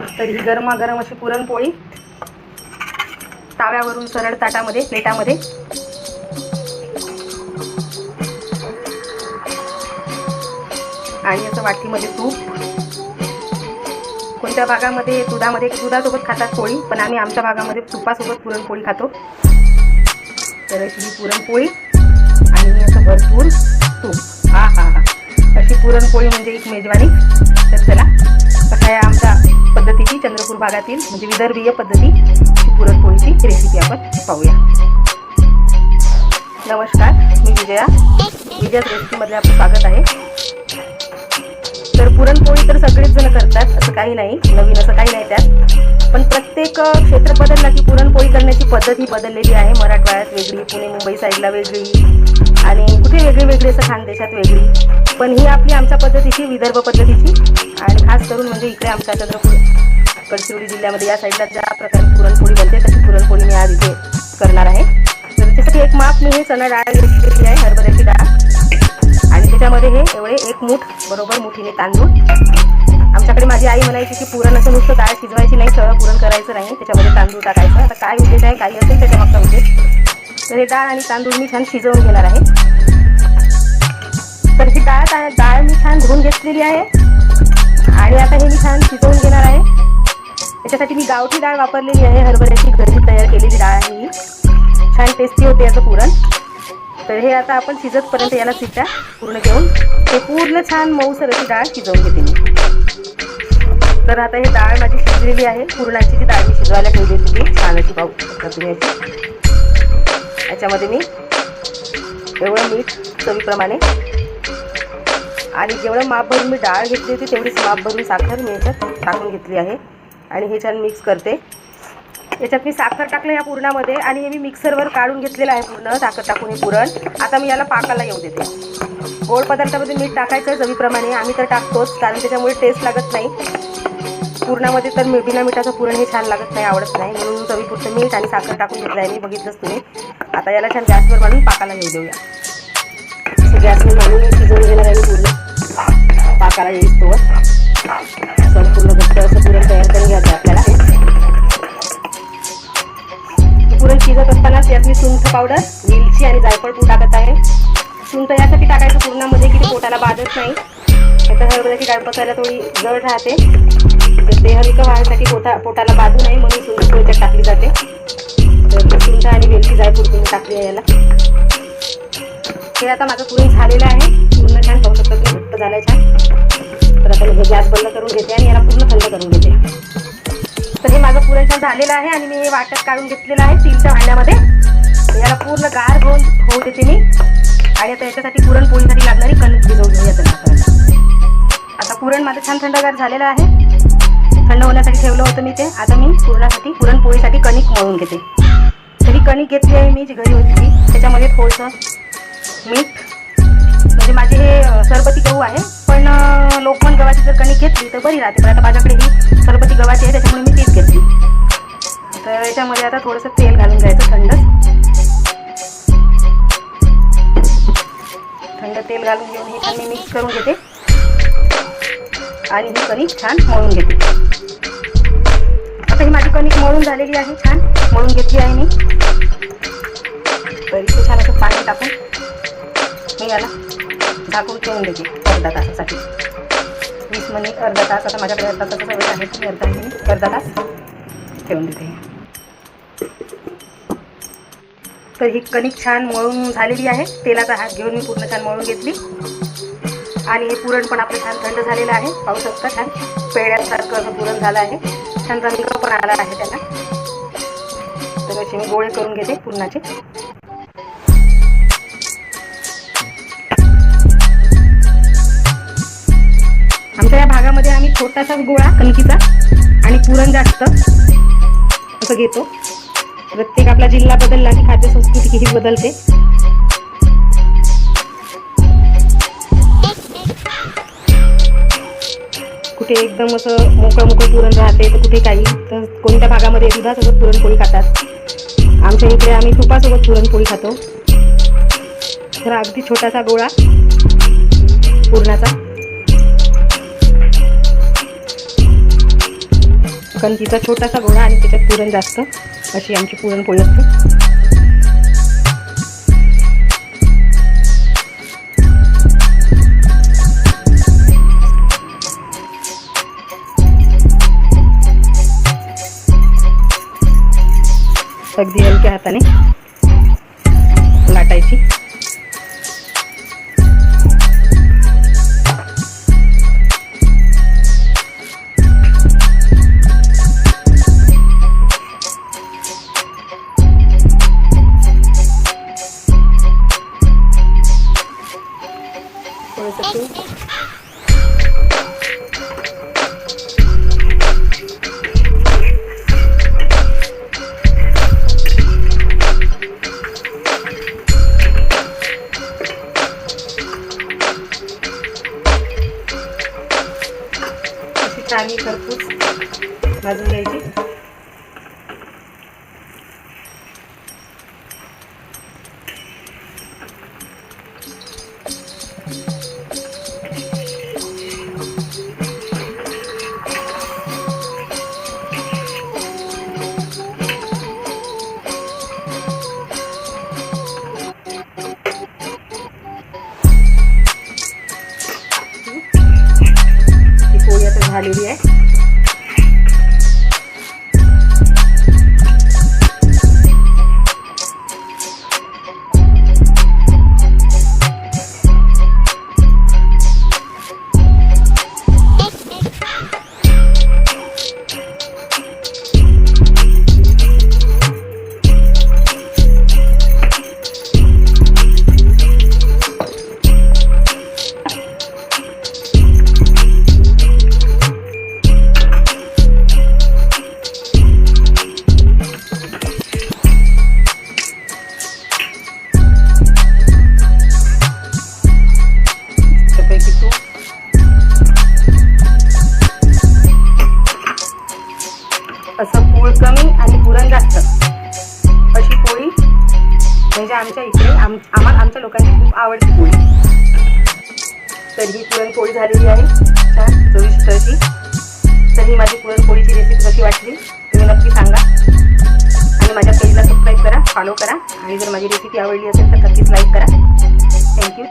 तर ही गरमागरम अशी पुरणपोळी. ताव्यावरून सरळ ताटामध्ये प्लेटामध्ये. आणि असं वाटीमध्ये तूप. कोणत्या भागामध्ये दुधामध्ये दुधासोबत खातात पोळी पण आम्ही आमच्या भागामध्ये तुपासोबत पुरणपोळी खातो. तर अशी ही पुरणपोळी आणि असं भरपूर तूप. हा हा हा. अशी पुरणपोळी म्हणजे एक मेजवानी. तर चला भागातील म्हणजे विदर्भीय पद्धती पुरणपोळीची रेसिपी आपण पाहूया. नमस्कार मी विजया. विजयाच रेसिपीमध्ये आपलं स्वागत आहे. तर पुरणपोळी तर सगळेच जण करतात असं काही नाही. नवीन असं काही नाही त्यात. पण प्रत्येक क्षेत्र बदलला की पुरणपोळी करण्याची पद्धत ही बदललेली आहे. मराठवाड्यात वेगळी पुणे मुंबई साईडला वेगळी आणि कुठे वेगळी वेगळी असं खानदेशात वेगळी. पण ही आपली आमच्या पद्धतीची विदर्भ पद्धतीची आणि खास करून म्हणजे इकडे आमच्या चंद्रपूर. गडचिरोली जिल्ह्यामध्ये या साईडला ज्या प्रकारची पुरणपोळी बनते तशी पुरणपोळी मी आज इथे करणार आहे. तर त्याच्यासाठी एक माप मी हे चणा डाळ घेतलेली आहे हरभऱ्याची डाळ. आणि त्याच्यामध्ये हे एवढे एक मूठ बरोबर मुठीने तांदूळ. आमच्याकडे माझी आई म्हणायची की पुरण असं नुसतं डाळ शिजवायची नाही सगळं पुरण करायचं नाही त्याच्यामध्ये तांदूळ टाकायचं. आता काय उद्देश आहे काही असेल त्याच्या मागचा उद्देश. तर हे डाळ आणि तांदूळ मी छान शिजवून घेणार आहे. तर ही डाळ डाळ मी छान धुवून घेतलेली आहे. गावठी डाळ वापरलेली आहे. हरभऱ्याची घरी तयार केलेली डाळ आहे ही. छान टेस्टी होते याचं पुरण. तर हे आता आपण शिजतपर्यंत याला सिट्ट्या पूर्ण घेऊन हे पूर्ण छान मऊसर अशी डाळ शिजवून घेते मी. तर आता ही डाळ माझी शिजलेली आहे. पुरणाची जी डाळ मी शिजवायला ठेवली होती ती छान अशी पाहू शकता तुम्ही याची याच्यामध्ये मी एवढं मीठ चवीप्रमाणे आणि जेवढं माप भरून मी डाळ घेतली होती तेवढीच माप भरून साखर मी याच्यात टाकून घेतली आहे. आणि हे छान मिक्स करते. याच्यात मी साखर टाकलं या पुरणामध्ये आणि हे मी मिक्सरवर काढून घेतलेलं आहे पूर्ण साखर टाकून हे पुरण. आता मी याला पाकाला येऊ देते. गोड पदार्थामध्ये मीठ टाकायचं आहे चवीप्रमाणे. आम्ही तर टाकतोच कारण त्याच्यामुळे टेस्ट लागत नाही. पुरणामध्ये तर मी- बिना मिठाचं पुरण हे छान लागत नाही आवडत नाही. म्हणून चवीपुरतं मीठ आणि साखर टाकून घेतलं आहे मी. बघितलंच तुम्ही. आता याला छान गॅसवर मांडून पाकाला येऊ देऊया. गॅसवर मांडून शिजवून घेणार आहे मी पूर्ण. पाकाला येईस तोवर संपूर्ण घट्ट असं पुरण तयार करून घ्यायचं आपल्याला. पुरण शिजत असतानाच यात मी सुंठ पावडर वेलची आणि जायफळ पूड टाकत आहे. सुंठ यासाठी टाकायचं पुरणामध्ये की ते पोटाला बाधत नाही. तर हरभऱ्याची डाळ पचायला थोडी जड राहते. तर ते हलकं व्हायसाठी पोटा पोटाला बाधू नाही म्हणून सुंठ थोडक्यात टाकली जाते. तर सुंठ आणि वेलची जायफळ तुम्ही टाकली आहे याला. हे आता माझं पुरण झालेलं आहे. पूर्ण छान पाहू शकता तुम्ही घट्ट झालं छान. तर आता मी हे गॅस बंद करून घेते आणि याला पूर्ण थंड करून घेते. तर हे माझं पुरण छान झालेलं आहे आणि मी हे वाटत काढून घेतलेलं आहे स्टीलच्या भांड्यामध्ये. याला पूर्ण गार होऊन होऊ देते मी. आणि आता याच्यासाठी पुरणपोळीसाठी लागणारी कणिक भिजवून घेऊया त्याला आता पुरण माझं छान थंडगार झालेलं आहे. थंड होण्यासाठी ठेवलं होतं मी ते. आता मी पुरणासाठी पुरणपोळीसाठी कणिक मळून घेते. तर ही कणिक घेतली आहे मी जी घरी होती त्याच्यामध्ये थोडंसं मीठ म्हणजे माझे हे सरबती गहू आहे. पण अ, लोकमन गव्हाची जर कणिक घेतली तर बरी राहते. पण आता माझ्याकडे ही सरबती गव्हाची आहे त्याच्यामुळे मी तीच घेतली. तर याच्यामध्ये आता थोडंसं तेल घालून घ्यायचं थंड. थंड तेल घालून घेऊन हे छान मी मिक्स करून घेते. आणि ही कणिक छान मळून घेते. आता ही माझी कणिक मळून झालेली आहे छान मळून घेतली आहे मी. तर इथे छान असं पाणी टाकून मी याला झाकून ठेवून देते. अर्धा तासासाठी. वीस मिनिट अर्धा तास. आता माझ्याकडे अर्धा तासाचा वेळ आहे. तुम्ही अर्धा मिनिट अर्धा तास ठेवून देते. तर ही कणिक छान मळून झालेली आहे. तेलाचा हात घेऊन मी पूर्ण छान मळून घेतली. आणि हे पुरण पण आपलं छान थंड झालेलं आहे. पाहू शकता छान पेड्यासारखं असं पुरण झालं आहे. छान रंग पण आला आहे त्याला. तर असे मी गोळे करून घेते पुरणाचे. छोटासाच छोटासा गोळा कणकीचा आणि पुरण जास्त. असं घेतो. प्रत्येक आपला जिल्हा बदलला की खाद्य संस्कृती ही बदलते. कुठे एकदम असं मोकळं मोकळं पुरण राहते तर कुठे काही. तर कोणत्या भागामध्ये दुधासोबत पुरणपोळी खातात. आमच्या इकडे आम्ही तुपासोबत पुरणपोळी खातो. तर अगदी छोटासा गोळा पुरणाचा. कणकीचा छोटासा गोळा आणि त्याच्यात पुरण जास्त अशी आमची पुरणपोळी असते. अगदी हलक्या हाताने अशी खरपूस भाजून घ्यायची. झालेली आहे. आवडते पोळी. तर ही पुरणपोळी झालेली आहे. छान चविष्ट अशी. तर ही माझी पुरणपोळीची रेसिपी कशी वाटली तुम्ही नक्की सांगा. आणि माझ्या पेजला सबस्क्राईब करा फॉलो करा. आणि जर माझी रेसिपी आवडली असेल तर नक्कीच लाईक करा. थँक्यू